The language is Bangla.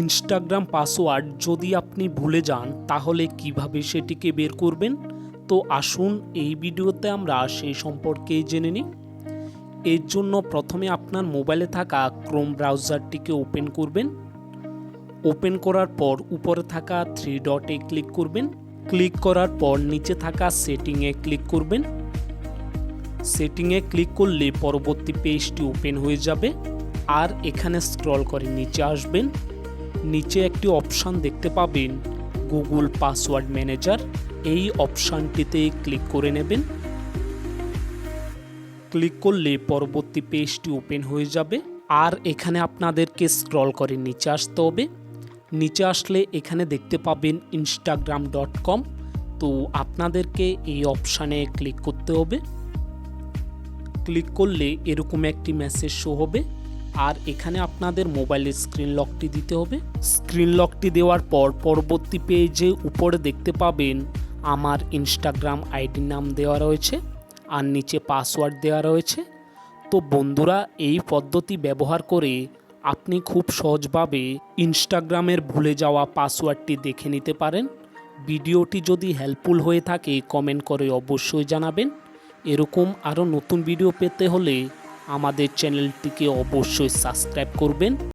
ইনস্টাগ্রাম পাসওয়ার্ড যদি আপনি ভুলে যান, তাহলে কীভাবে সেটিকে বের করবেন? তো আসুন এই ভিডিওতে আমরা সেই সম্পর্কে জেনে নিই। এর জন্য প্রথমে আপনার মোবাইলে থাকা ক্রোম ব্রাউজারটিকে ওপেন করবেন। ওপেন করার পর উপরে থাকা থ্রি ডটে ক্লিক করবেন। ক্লিক করার পর নিচে থাকা সেটিংয়ে ক্লিক করবেন। সেটিংয়ে ক্লিক করলে পরবর্তী পেজটি ওপেন হয়ে যাবে। আর এখানে স্ক্রল করে নিচে আসবেন। নিচে একটি অপশান দেখতে পাবেন। গুগল পাসওয়ার্ড ম্যানেজার, এই অপশানটিতে ক্লিক করে নেবেন। ক্লিক করলে পরবর্তী পেজটি ওপেন হয়ে যাবে। আর এখানে আপনাদেরকে স্ক্রল করে নিচে আসতে হবে। নিচে আসলে এখানে দেখতে পাবেন ইনস্টাগ্রাম ডট কম তো আপনাদেরকে এই অপশানে ক্লিক করতে হবে। ক্লিক করলে এরকম একটি মেসেজ শো হবে। আর এখানে আপনাদের মোবাইলের স্ক্রিন লকটি দিতে হবে। স্ক্রিন লকটি দেওয়ার পর পরবর্তী পেজে উপরে দেখতে পাবেন আমার ইনস্টাগ্রাম আইডি নাম দেওয়া রয়েছে আর নিচে পাসওয়ার্ড দেওয়া রয়েছে। তো বন্ধুরা, এই পদ্ধতি ব্যবহার করে আপনি খুব সহজভাবে ইনস্টাগ্রামের ভুলে যাওয়া পাসওয়ার্ডটি দেখে নিতে পারেন। ভিডিওটি যদি হেল্পফুল হয়ে থাকে কমেন্ট করে অবশ্যই জানাবেন। এরকম আরও নতুন ভিডিও পেতে হলে আমাদের চ্যানেলটিকে অবশ্যই সাবস্ক্রাইব করবেন।